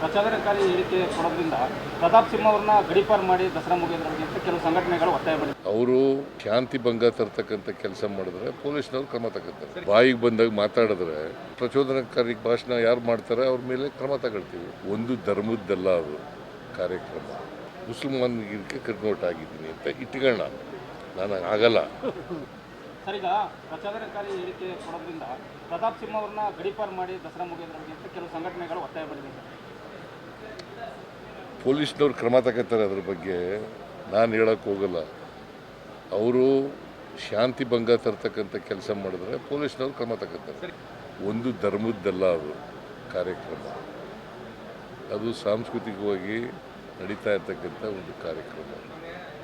ಪ್ರಚೋದನಕಾರಿ ಹೇಳಿಕೆ ಕೊಡೋದ್ರಿಂದ ಪ್ರತಾಪ್ ಸಿಂಹ ಅವ್ರನ್ನ ಗಡಿಪಾರ್ ಮಾಡಿ ದಸರಾ ಮುಗಿಯೋದ್ರಲ್ಲಿ ಅಂತ ಕೆಲವು ಸಂಘಟನೆಗಳು ಒತ್ತಾಯ ಮಾಡಿ ಅವರು ಶಾಂತಿ ಭಂಗ ತರ್ತಕ್ಕಂಥ ಕೆಲಸ ಮಾಡಿದ್ರೆ ಪೊಲೀಸ್ನವ್ರು ಕ್ರಮ ತಗೊಳ್ತಾರೆ ಬಾಯಿಗೆ ಬಂದಾಗ ಮಾತಾಡಿದ್ರೆ ಪ್ರಚೋದನಕಾರಿ ಭಾಷಣ ಯಾರು ಮಾಡ್ತಾರೆ ಅವ್ರ ಮೇಲೆ ಕ್ರಮ ತಗೊಳ್ತೀವಿ. ಒಂದು ಧರ್ಮದ್ದಲ್ಲ ಅದು ಕಾರ್ಯಕ್ರಮ. ಮುಸಲ್ಮಾನ್ಗಿರ್ಕೆ ಕಟ್ನೋಟ್ ಆಗಿದ್ದೀನಿ ಅಂತ ಇಟ್ಕೋಣ ನಾನು ಆಗಲ್ಲ. ಸರಿಗ ಪ್ರಚೋದನಕಾರಿ ಹೇಳಿಕೆ ಕೊಡೋದ್ರಿಂದ ಪ್ರತಾಪ್ ಸಿಂಹ ಅವ್ರನ್ನ ಗಡಿಪಾರ್ ಮಾಡಿ ದಸರಾ ಮುಗಿಯೋದ್ರಲ್ಲಿ ಅಂತ ಕೆಲವು ಸಂಘಟನೆಗಳು ಒತ್ತಾಯ ಮಾಡಿದೆ ಸರ್ ಪೊಲೀಸ್ನವ್ರು ಕ್ರಮ ತಗೋತಾರೆ ಅದ್ರ ಬಗ್ಗೆ ನಾನು ಹೇಳಕ್ಕೆ ಹೋಗಲ್ಲ. ಅವರು ಶಾಂತಿ ಭಂಗ ತರ್ತಕ್ಕಂಥ ಕೆಲಸ ಮಾಡಿದ್ರೆ ಪೊಲೀಸ್ನವ್ರು ಕ್ರಮ ತಗೋತಾರೆ. ಒಂದು ಧರ್ಮದ್ದಲ್ಲ ಅದು ಕಾರ್ಯಕ್ರಮ. ಅದು ಸಾಂಸ್ಕೃತಿಕವಾಗಿ ನಡೀತಾ ಇರ್ತಕ್ಕಂಥ ಒಂದು ಕಾರ್ಯಕ್ರಮ.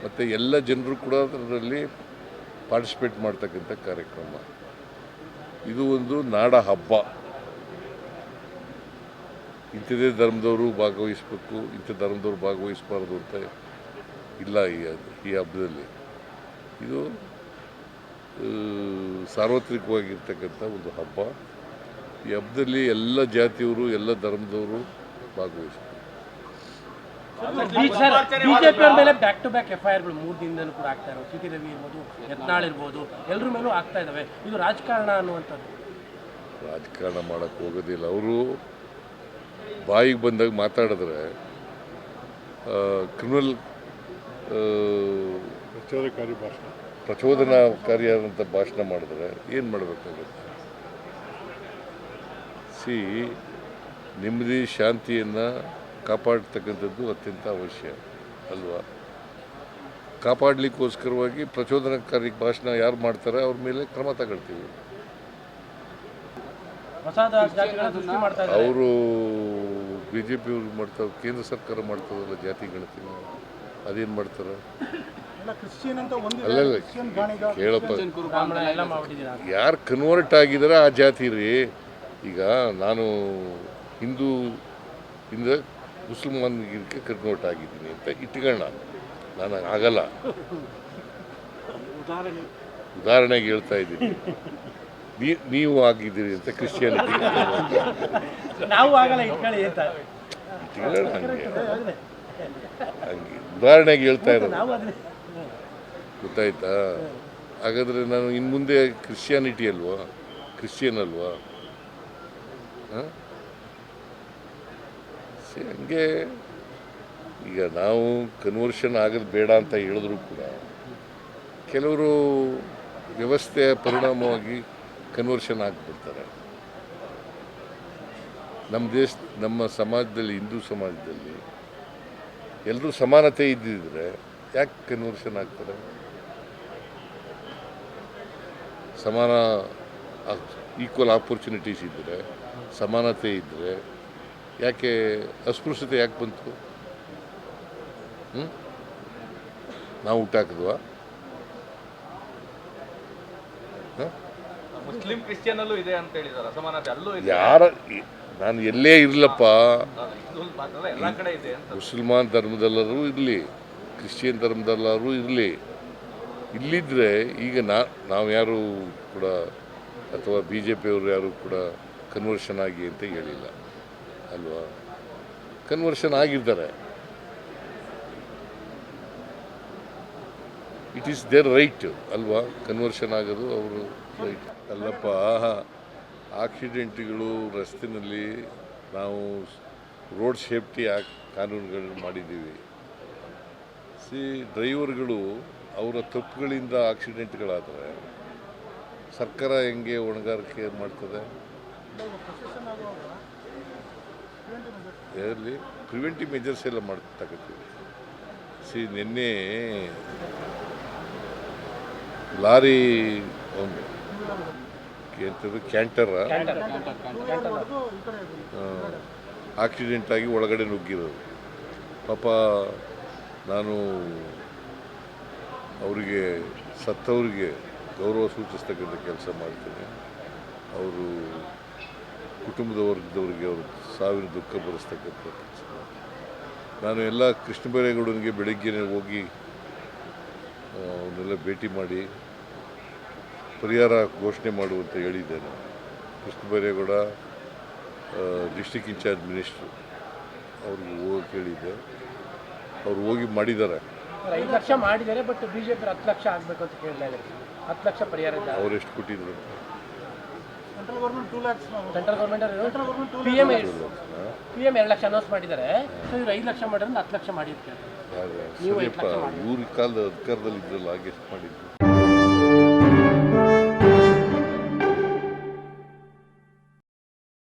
ಮತ್ತು ಎಲ್ಲ ಜನರು ಕೂಡ ಅದರಲ್ಲಿ ಪಾರ್ಟಿಸಿಪೇಟ್ ಮಾಡ್ತಕ್ಕಂಥ ಕಾರ್ಯಕ್ರಮ. ಇದು ಒಂದು ನಾಡ ಹಬ್ಬ. ಇಂಥದೇ ಧರ್ಮದವರು ಭಾಗವಹಿಸಬೇಕು ಇಂಥ ಧರ್ಮದವರು ಭಾಗವಹಿಸಬಾರ್ದು ಅಂತ ಇಲ್ಲ ಈ ಈ ಹಬ್ಬದಲ್ಲಿ. ಇದು ಸಾರ್ವತ್ರಿಕವಾಗಿರ್ತಕ್ಕಂಥ ಒಂದು ಹಬ್ಬ. ಈ ಹಬ್ಬದಲ್ಲಿ ಎಲ್ಲ ಜಾತಿಯವರು ಎಲ್ಲ ಧರ್ಮದವರು ಭಾಗವಹಿಸ್ಬೇಕು. ಬಿಜೆಪಿ ಮೇಲೆ back to back F I ಆರ್ಗಳು ಮೂರು ದಿನದಲ್ಲೂ ಕೂಡ ಆಗ್ತಾ ಇರೋದು. ಸಿ ಟಿ ರವಿ ಇರ್ಬೋದು ಯತ್ನಾಳ್ ಇರ್ಬೋದು ಎಲ್ಲರ ಮೇಲೂ ಆಗ್ತಾ ಇದಾವೆ. ಇದು ರಾಜಕಾರಣ ಅನ್ನುವಂಥದ್ದು. ರಾಜಕಾರಣ ಮಾಡೋಕ್ಕೆ ಹೋಗೋದಿಲ್ಲ. ಅವರು ಬಾಯಿಗೆ ಬಂದಾಗ ಮಾತಾಡಿದ್ರೆ ಕ್ರಿಮಿನಲ್ ಪ್ರಚೋದಕಾರಿ ಭಾಷಣ. ಪ್ರಚೋದನಾಕಾರಿಯಾದಂಥ ಭಾಷಣ ಮಾಡಿದ್ರೆ ಏನು ಮಾಡಬೇಕಾಗುತ್ತೆ ಸಿ ನೆಮ್ಮದಿ ಶಾಂತಿಯನ್ನು ಕಾಪಾಡ್ತಕ್ಕಂಥದ್ದು ಅತ್ಯಂತ ಅವಶ್ಯ ಅಲ್ವಾ? ಕಾಪಾಡಲಿಕ್ಕೋಸ್ಕರವಾಗಿ ಪ್ರಚೋದನಕಾರಿ ಭಾಷಣ ಯಾರು ಮಾಡ್ತಾರೆ ಅವ್ರ ಮೇಲೆ ಕ್ರಮ ತಗೊಳ್ತೀವಿ. ಅವರು ಬಿ ಜೆ ಪಿಯವ್ರು ಮಾಡ್ತಾರೆ ಕೇಂದ್ರ ಸರ್ಕಾರ ಮಾಡ್ತಾವಲ್ಲ ಜಾತಿ ಗಣತಿ. ಅದೇನು ಮಾಡ್ತಾರೆ? ಎಲ್ಲ ಕ್ರಿಶ್ಚಿಯನ್ ಅಂತ ಒಂದು ಅಲ್ಲಲ್ಲ ಕೇಳಪ್ಪ. ಬ್ರಾಹ್ಮಣ ಎಲ್ಲ ಮಾಡ್ಬಿಟ್ಟಿದ್ದೀರಾ? ಯಾರು ಕನ್ವರ್ಟ್ ಆಗಿದ್ದಾರೆ ಆ ಜಾತಿ ರೀ? ಈಗ ನಾನು ಹಿಂದೂ ಇಂದ ಮುಸಲ್ಮಾನ್ಗಿರ್ಕೆ ಕನ್ವರ್ಟ್ ಆಗಿದ್ದೀನಿ ಅಂತ ಇಟ್ಕೊಳ್ಳೋಣ ನಾನು ಆಗಲ್ಲ. ಉದಾಹರಣೆಗೆ ಹೇಳ್ತಾ ಇದ್ದೀನಿ. ನೀವು ಆಗಿದ್ದೀರಿ ಅಂತ ಕ್ರಿಶ್ಚಿಯಾನಿಟಿ ನಾವು ಆಗಲ್ಲ ಇಟ್ಕೊಳ್ಳಿ ಅಂತ. ಇಟ್ಕೊಳ್ಳೋಣ ಹಂಗೆ. ಹಂಗೆ. ಉದಾಹರಣೆಗೆ ಹೇಳ್ತಾ ಇರೋದು. ಗೊತ್ತಾಯ್ತಾ? ಹಾಗಾದರೆ ನಾನು ಇನ್ನು ಮುಂದೆ ಕ್ರಿಶ್ಚಿಯಾನಿಟಿ ಅಲ್ವಾ? ಕ್ರಿಶ್ಚಿಯನ್ ಅಲ್ವಾ? ಹಾಂ? ಹಂಗೆ. ಈಗ ನಾವು ಕನ್ವರ್ಷನ್ ಆಗೋದು ಬೇಡ ಅಂತ ಹೇಳಿದ್ರು ಕೂಡ ಕೆಲವರು ವ್ಯವಸ್ಥೆಯ ಪರಿಣಾಮವಾಗಿ ಕನ್ವರ್ಷನ್ ಆಗಿಬಿಡ್ತಾರೆ. ನಮ್ಮ ದೇಶ, ನಮ್ಮ ಸಮಾಜದಲ್ಲಿ, ಹಿಂದೂ ಸಮಾಜದಲ್ಲಿ ಎಲ್ಲರೂ ಸಮಾನತೆ ಇದ್ದಿದ್ರೆ ಯಾಕೆ ಕನ್ವರ್ಷನ್ ಆಗ್ತಾರೆ? ಸಮಾನ ಈಕ್ವಲ್ ಆಪರ್ಚುನಿಟೀಸ್ ಇದ್ದರೆ ಸಮಾನತೆ ಇದ್ದರೆ ಯಾಕೆ ಅಸ್ಪೃಶ್ಯತೆ ಯಾಕೆ ಬಂತು? ಹ್ಞೂ ನಾವು ಹುಟ್ಟಾಕಿದ್ವಾ? ಮುಸ್ಲಿಂ ಕ್ರಿಶ್ಚಿಯನ್ ಅಲ್ಲೂ ಇದೆ ಅಂತ ಹೇಳಿದಾರೆ ಅಸಮಾನತೆ ಅಲ್ಲೂ ಇದೆ. ಯಾರ ನಾನು ಎಲ್ಲೇ ಇರಲಪ್ಪ. ಎಲ್ಲಾ ಕಡೆ ಇದೆ ಅಂತ. ಮುಸಲ್ಮಾನ್ ಧರ್ಮದಲ್ಲರೂ ಇರಲಿ ಕ್ರಿಶ್ಚಿಯನ್ ಧರ್ಮದಲ್ಲರೂ ಇರಲಿ. ಇಲ್ಲಿದ್ದರೆ ಈಗ ನಾ ನಾವು ಯಾರು ಕೂಡ ಅಥವಾ ಬಿ ಜೆ ಪಿಯವರು ಯಾರು ಕೂಡ ಕನ್ವರ್ಷನ್ ಆಗಿ ಅಂತ ಹೇಳಿಲ್ಲ ಅಲ್ವಾ? ಕನ್ವರ್ಷನ್ ಆಗಿದ್ದಾರೆ ಇಟ್ ಈಸ್ ದೇರ್ ರೈಟ್ ಅಲ್ವಾ? ಕನ್ವರ್ಷನ್ ಆಗೋದು ಅವರು ರೈಟ್ ಅಲ್ಲಪ್ಪ, ಆಕ್ಸಿಡೆಂಟ್ಗಳು ರಸ್ತೆಯಲ್ಲಿ ನಾವು ರೋಡ್ ಸೇಫ್ಟಿ ಆ ಕಾನೂನುಗಳನ್ನು ಮಾಡಿದ್ದೀವಿ. ಸಿ, ಡ್ರೈವರ್ಗಳು ಅವರ ತಪ್ಪುಗಳಿಂದ ಆಕ್ಸಿಡೆಂಟ್ಗಳಾದರೆ ಸರ್ಕಾರ ಹೆಂಗೆ ಹೊಣೆಗಾರಿಕೆ ಮಾಡ್ತದೆ? ಇದರಲ್ಲಿ ಪ್ರಿವೆಂಟಿವ್ ಮೆಜರ್ಸ್ ಎಲ್ಲ ಮಾಡ್ತಕ್ಕಂಥದ್ದು. ಸಿ, ನಿನ್ನೆ ಲಾರಿ ಎಂಥದ್ದು ಕ್ಯಾಂಟರ ಆಕ್ಸಿಡೆಂಟ್ ಆಗಿ ಒಳಗಡೆ ನುಗ್ಗಿರೋದು. ಪಾಪ ನಾನು ಅವರಿಗೆ ಸತ್ತವರಿಗೆ ಗೌರವ ಸೂಚಿಸ್ತಕ್ಕಂಥ ಕೆಲಸ ಮಾಡ್ತೇನೆ. ಅವರು ಕುಟುಂಬದ ವರ್ಗದವರಿಗೆ ಅವರು ಸಾವಿನ ದುಃಖ ಭರಿಸ್ತಕ್ಕಂಥ ಕೆಲಸ ನಾನು ಎಲ್ಲ ಕೃಷ್ಣ ಬೈರೇಗೌಡನಿಗೆ ಬೆಳಗ್ಗೆನೇ ಹೋಗಿ ಅವನ್ನೆಲ್ಲ ಭೇಟಿ ಮಾಡಿ ಪರಿಹಾರ ಘೋಷಣೆ ಮಾಡುವಂತ ಹೇಳಿದ್ದೇನೆ. Krishna Byregowda district incharge minister ಅವ್ರಿಗೆ ಹೋಗಿ ಕೇಳಿದ್ದೆ ಅವ್ರು ಹೋಗಿ ಮಾಡಿದ್ದಾರೆ. ಐದು ಲಕ್ಷ ಮಾಡಿದ್ದಾರೆ ಬಟ್ ಬಿಜೆಪಿ ಹತ್ತು ಲಕ್ಷ ಆಗಬೇಕು ಅಂತ ಕೇಳ್ತಾ ಇದ್ದಾರೆ. ಹತ್ತು ಲಕ್ಷ ಪರಿಹಾರ ಇದೆ ಅವ್ರು ಎಷ್ಟು ಕೊಟ್ಟಿದ್ರು central government two lakhs central government P M P M ಎರಡು ಲಕ್ಷ ಅನೌನ್ಸ್ ಮಾಡಿದ್ದಾರೆ. ಸೊ ಇವ್ರು ಐದು ಲಕ್ಷ ಮಾಡಿದ್ರೆ ಹತ್ತು ಲಕ್ಷ ಮಾಡಿ ಅಂತ ಯಾರು? ನೀವು ಇವ್ರ ಕಾಲದ ಅಧಿಕಾರದಲ್ಲಿ ಇದ್ರಲ್ಲ ಹಾಗೆ ಎಷ್ಟು ಮಾಡಿದ್ರು?